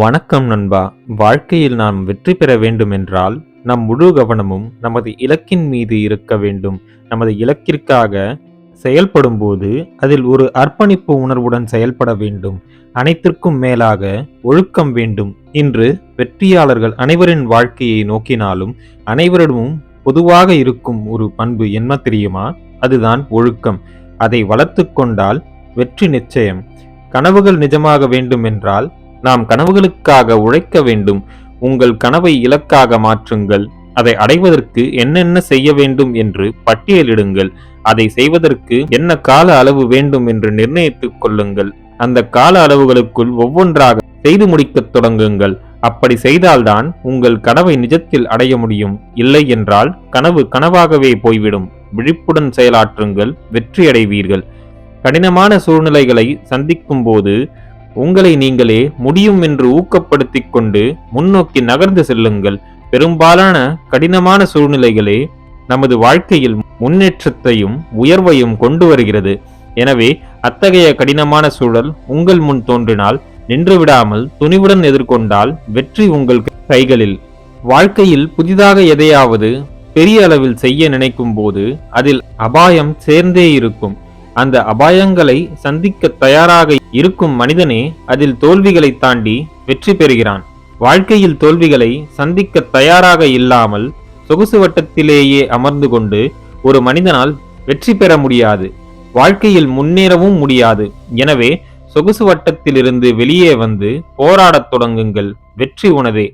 வணக்கம் நண்பா. வாழ்க்கையில் நாம் வெற்றி பெற வேண்டுமென்றால் நம் முழு கவனமும் நமது இலக்கின் மீது இருக்க வேண்டும். நமது இலக்கிற்காக செயல்படும்போது அதில் ஒரு அர்ப்பணிப்பு உணர்வுடன் செயல்பட வேண்டும். அனைத்திற்கும் மேலாக ஒழுக்கம் வேண்டும். இன்று வெற்றியாளர்கள் அனைவரின் வாழ்க்கையை நோக்கினாலும் அனைவரிடமும் பொதுவாக இருக்கும் ஒரு பண்பு என்ன தெரியுமா? அதுதான் ஒழுக்கம். அதை வளர்த்து கொண்டால் வெற்றி நிச்சயம். கனவுகள் நிஜமாக வேண்டும் என்றால் நாம் கனவுகளுக்காக உழைக்க வேண்டும். உங்கள் கனவை இலக்காக மாற்றுங்கள். அதை அடைவதற்கு என்னென்ன செய்ய வேண்டும் என்று பட்டியலிடுங்கள் அதை செய்வதற்கு என்ன கால அளவு வேண்டும் என்று நிர்ணயித்துக் கொள்ளுங்கள். அந்த கால அளவுகளுக்குள் ஒவ்வொன்றாக செய்து முடிக்கத் தொடங்குங்கள். அப்படி செய்தால்தான் உங்கள் கனவை நிஜத்தில் அடைய முடியும். இல்லை என்றால் கனவு கனவாகவே போய்விடும். விழிப்புடன் செயலாற்றுங்கள். வெற்றியடைவீர்கள். கடினமான சூழ்நிலைகளை சந்திக்கும் போது உங்களை நீங்களே முடியும் என்று ஊக்கப்படுத்திக் கொண்டு முன்னோக்கி நகர்ந்து செல்லுங்கள். பெரும்பாலான கடினமான சூழ்நிலைகளே நமது வாழ்க்கையில் முன்னேற்றத்தையும் உயர்வையும் கொண்டு வருகிறது. எனவே அத்தகைய கடினமான சூழல் உங்கள் முன் தோன்றினால் நின்று விடாமல் துணிவுடன் எதிர்கொண்டால் வெற்றி உங்கள் கைகளில். வாழ்க்கையில் புதிதாக எதையாவது பெரிய அளவில் செய்ய நினைக்கும் போது அதில் அபாயம் சேர்ந்தே இருக்கும். அந்த அபாயங்களை சந்திக்க தயாராக இருக்கும் மனிதனே அதில் தோல்விகளை தாண்டி வெற்றி பெறுகிறான். வாழ்க்கையில் தோல்விகளை சந்திக்க தயாராக இல்லாமல் சொகுசு வட்டத்திலேயே அமர்ந்து கொண்டு ஒரு மனிதனால் வெற்றி பெற முடியாது. வாழ்க்கையில் முன்னேறவும் முடியாது. எனவே சொகுசு வட்டத்திலிருந்து வெளியே வந்து போராடத் தொடங்குங்கள். வெற்றி உணவே.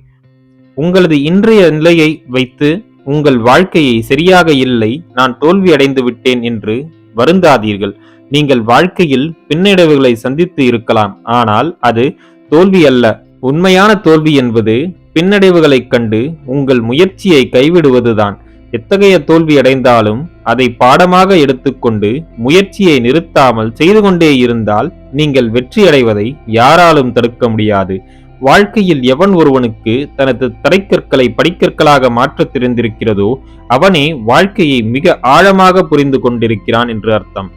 உங்களது இன்றைய நிலையை வைத்து உங்கள் வாழ்க்கையை சரியாக இல்லை நான் தோல்வி அடைந்து விட்டேன் என்று வருந்தாதீர்கள். நீங்கள் வாழ்க்கையில் பின்னடைவுகளை சந்தித்து இருக்கலாம். ஆனால் அது தோல்வி அல்ல. உண்மையான தோல்வி என்பது பின்னடைவுகளைக் கண்டு உங்கள் முயற்சியை கைவிடுவதுதான். எத்தகைய தோல்வி அடைந்தாலும் அதை பாடமாக எடுத்துக்கொண்டு முயற்சியை நிறுத்தாமல் செய்து கொண்டே இருந்தால் நீங்கள் வெற்றி அடைவதை யாராலும் தடுக்க முடியாது. வாழ்க்கையில் எவன் ஒருவனுக்கு தனது தரைக்கற்களை படிக்கற்களாக மாற்றத் தெரிந்திருக்கிறதோ அவனே வாழ்க்கையை மிக ஆழமாக புரிந்து கொண்டிருக்கிறான் என்று அர்த்தம்.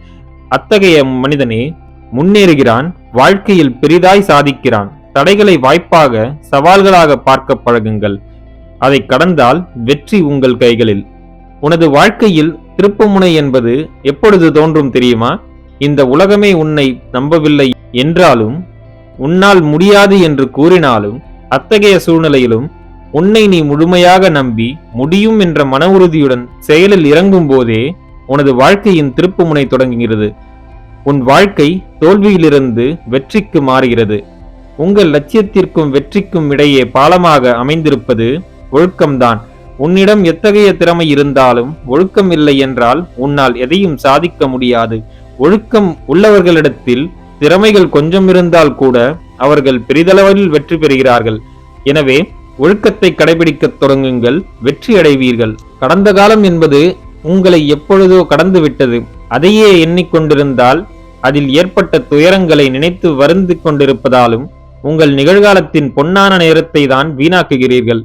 அத்தகைய மனிதனே முன்னேறுகிறான் வாழ்க்கையில் பெரிதாய் சாதிக்கிறான். தடைகளை வாய்ப்பாக சவால்களாக பார்க்க பழகுங்கள். அதை கடந்தால் வெற்றி உங்கள் கைகளில். உனது வாழ்க்கையில் திருப்புமுனை என்பது எப்பொழுது தோன்றும் தெரியுமா? இந்த உலகமே உன்னை நம்பவில்லை என்றாலும் உன்னால் முடியாது என்று கூறினாலும் அத்தகைய சூழ்நிலையிலும் உன்னை நீ முழுமையாக நம்பி முடியும் என்ற மன உறுதியுடன் செயலில் இறங்கும் போதே உனது வாழ்க்கையின் திருப்புமுனை தொடங்குகிறது. உன் வாழ்க்கை தோல்வியிலிருந்து வெற்றிக்கு மாறுகிறது. உங்கள் லட்சியத்திற்கும் வெற்றிக்கும் இடையே பாலமாக அமைந்திருப்பது ஒழுக்கம்தான். உன்னிடம் எத்தகைய திறமை இருந்தாலும் ஒழுக்கம் இல்லை என்றால் உன்னால் எதையும் சாதிக்க முடியாது. ஒழுக்கம் உள்ளவர்களிடத்தில் திறமைகள் கொஞ்சம் இருந்தால் கூட அவர்கள் பெரிதளவில் வெற்றி பெறுகிறார்கள். எனவே ஒழுக்கத்தை கடைபிடிக்கத் தொடங்குங்கள் வெற்றி அடைவீர்கள். கடந்த காலம் என்பது உங்களை எப்பொழுதோ கடந்து விட்டது. அதையே எண்ணிக்கொண்டிருந்தால் அதில் ஏற்பட்ட துயரங்களை நினைத்து வருந்து கொண்டிருப்பதாலும் உங்கள் நிகழ்காலத்தின் பொன்னான நேரத்தை தான் வீணாக்குகிறீர்கள்.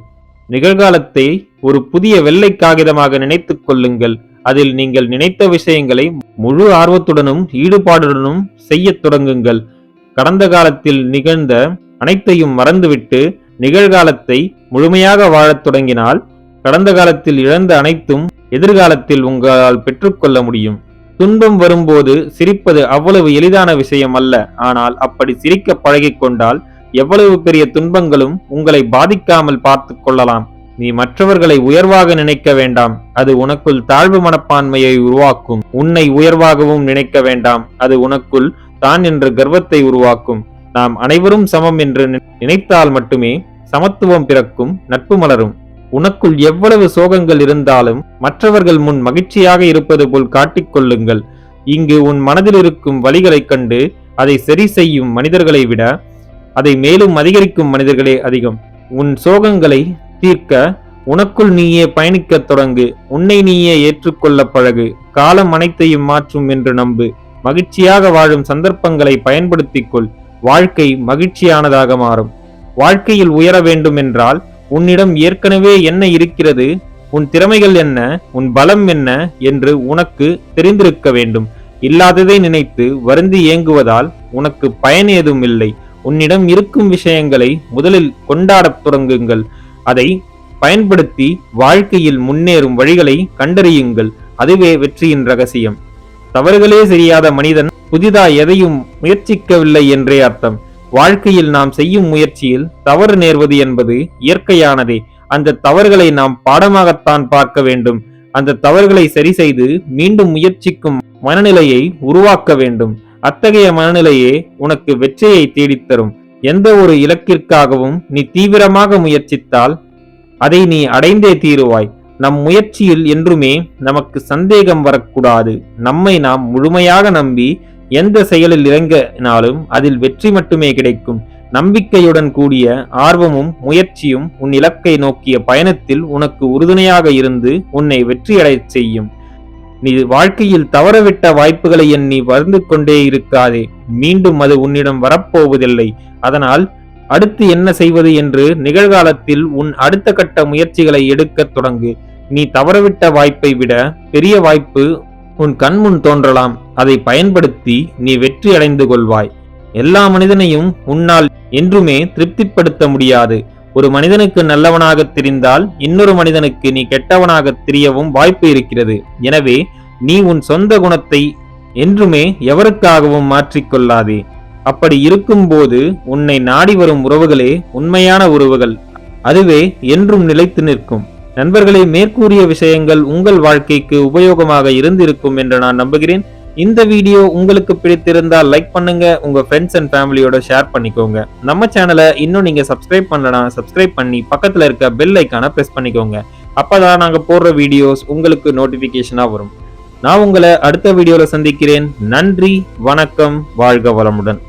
நிகழ்காலத்தை ஒரு புதிய வெள்ளை காகிதமாக நினைத்துக் கொள்ளுங்கள். அதில் நீங்கள் நினைத்த விஷயங்களை முழு ஆர்வத்துடனும் ஈடுபாடுடனும் செய்யத் தொடங்குங்கள். கடந்த காலத்தில் நிகழ்ந்த அனைத்தையும் மறந்துவிட்டு நிகழ்காலத்தை முழுமையாக வாழத் தொடங்கினால் கடந்த காலத்தில் இழந்த அனைத்தும் எதிர்காலத்தில் உங்களால் பெற்றுக்கொள்ள முடியும். துன்பம் வரும்போது சிரிப்பது அவ்வளவு எளிதான விஷயம் அல்ல. ஆனால் அப்படி சிரிக்க பழகிக்கொண்டால் எவ்வளவு பெரிய துன்பங்களும் உங்களை பாதிக்காமல் பார்த்து கொள்ளலாம். நீ மற்றவர்களை உயர்வாக நினைக்க வேண்டாம். அது உனக்குள் தாழ்வு மனப்பான்மையை உருவாக்கும். உன்னை உயர்வாகவும் நினைக்க வேண்டாம். அது உனக்குள் தான் என்ற கர்வத்தை உருவாக்கும். நாம் அனைவரும் சமம் என்று நினைத்தால் மட்டுமே சமத்துவம் பிறக்கும் நட்பு மலரும். உனக்குள் எவ்வளவு சோகங்கள் இருந்தாலும் மற்றவர்கள் முன் மகிழ்ச்சியாக இருப்பது போல் காட்டிக்கொள்ளுங்கள் இங்கு உன் மனதில் இருக்கும் வழிகளைக் கண்டு அதை சரி செய்யும் மனிதர்களை விட அதை மேலும் அதிகரிக்கும் மனிதர்களே அதிகம். உன் சோகங்களை தீர்க்க உனக்குள் நீயே பயணிக்கத் தொடங்கு. உன்னை நீயே ஏற்றுக்கொள்ள பழகு. காலம் அனைத்தையும் மாற்றும் என்று நம்பு. மகிழ்ச்சியாக வாழும் சந்தர்ப்பங்களை பயன்படுத்திக் கொள் வாழ்க்கை மகிழ்ச்சியானதாக மாறும். வாழ்க்கையில் உயர வேண்டும் என்றால் உன்னிடம் ஏற்கனவே என்ன இருக்கிறது? உன் திறமைகள் என்ன? உன் பலம் என்ன? என்று உனக்கு தெரிந்திருக்க வேண்டும். இல்லாததை நினைத்து வருந்தி ஏங்குவதால் உனக்கு பயன் ஏதும் இல்லை. உன்னிடம் இருக்கும் விஷயங்களை முதலில் கொண்டாடத் தொடங்குங்கள். அதை பயன்படுத்தி வாழ்க்கையில் முன்னேறும் வழிகளை கண்டறியுங்கள். அதுவே வெற்றியின் ரகசியம். தவறுகளே செய்யாத மனிதன் புதிதா எதையும் முயற்சிக்கவில்லை என்றே அர்த்தம். வாழ்க்கையில் நாம் செய்யும் முயற்சியில் தவறு நேர்வது என்பது இயற்கையானதே. அந்த தவறுகளை நாம் பாடமாகத்தான் பார்க்க வேண்டும். அந்த தவறுகளை சரி செய்து மீண்டும் முயற்சிக்கும் மனநிலையை உருவாக்க வேண்டும். அத்தகைய மனநிலையே உனக்கு வெற்றியை தேடித்தரும். எந்த ஒரு இலக்கிற்காகவும் நீ தீவிரமாக முயற்சித்தால் அதை நீ அடைந்தே தீருவாய். நம் முயற்சியில் என்றுமே நமக்கு சந்தேகம் வரக்கூடாது. நம்மை நாம் முழுமையாக நம்பி எந்த செயலில் இறங்கினாலும் அதில் வெற்றி மட்டுமே கிடைக்கும். நம்பிக்கையுடன் கூடிய ஆர்வமும் முயற்சியும் உன் இலக்கை நோக்கிய பயணத்தில் உனக்கு உறுதுணையாக இருந்து உன்னை வெற்றியடைச் செய்யும். நீ வாழ்க்கையில் தவறவிட்ட வாய்ப்புகளை எண்ணி வருந்து கொண்டே இருக்காதே. மீண்டும் அது உன்னிடம் வரப்போவதில்லை. அதனால் அடுத்து என்ன செய்வது என்று நிகழ்காலத்தில் உன் அடுத்த கட்ட முயற்சிகளை எடுக்கத் தொடங்கு. நீ தவறவிட்ட வாய்ப்பை விட பெரிய வாய்ப்பு உன் கண்முன் தோன்றலாம். அதை பயன்படுத்தி நீ வெற்றி அடைந்து கொள்வாய். எல்லா மனிதனையும் உன்னால் என்றுமே திருப்திப்படுத்த முடியாது. ஒரு மனிதனுக்கு நல்லவனாக தெரிந்தால் இன்னொரு மனிதனுக்கு நீ கெட்டவனாக தெரியவும் வாய்ப்பு இருக்கிறது. எனவே நீ உன் சொந்த குணத்தை என்றுமே எவருக்காகவும் மாற்றிக்கொள்ளாதே அப்படி இருக்கும்போது உன்னை நாடி வரும் உறவுகளே உண்மையான உறவுகள். அதுவே என்றும் நிலைத்து நிற்கும். நண்பர்களே மேற்கூறிய விஷயங்கள் உங்கள் வாழ்க்கைக்கு உபயோகமாக இருந்திருக்கும் என்று நான் நம்புகிறேன். இந்த வீடியோ உங்களுக்கு பிடித்திருந்தால் லைக் பண்ணுங்க உங்க ஃப்ரெண்ட்ஸ் அண்ட் ஃபேமிலியோட ஷேர் பண்ணிக்கோங்க. நம்ம சேனலை இன்னும் நீங்க சப்ஸ்கிரைப் பண்ணலனா சப்ஸ்கிரைப் பண்ணி பக்கத்துல இருக்க பெல் ஐக்கான பிரஸ் பண்ணிக்கோங்க. அப்பதான் நாங்க போடுற வீடியோஸ் உங்களுக்கு நோட்டிபிகேஷனா வரும். நான் உங்களை அடுத்த வீடியோல சந்திக்கிறேன். நன்றி வணக்கம் வாழ்க வளமுடன்.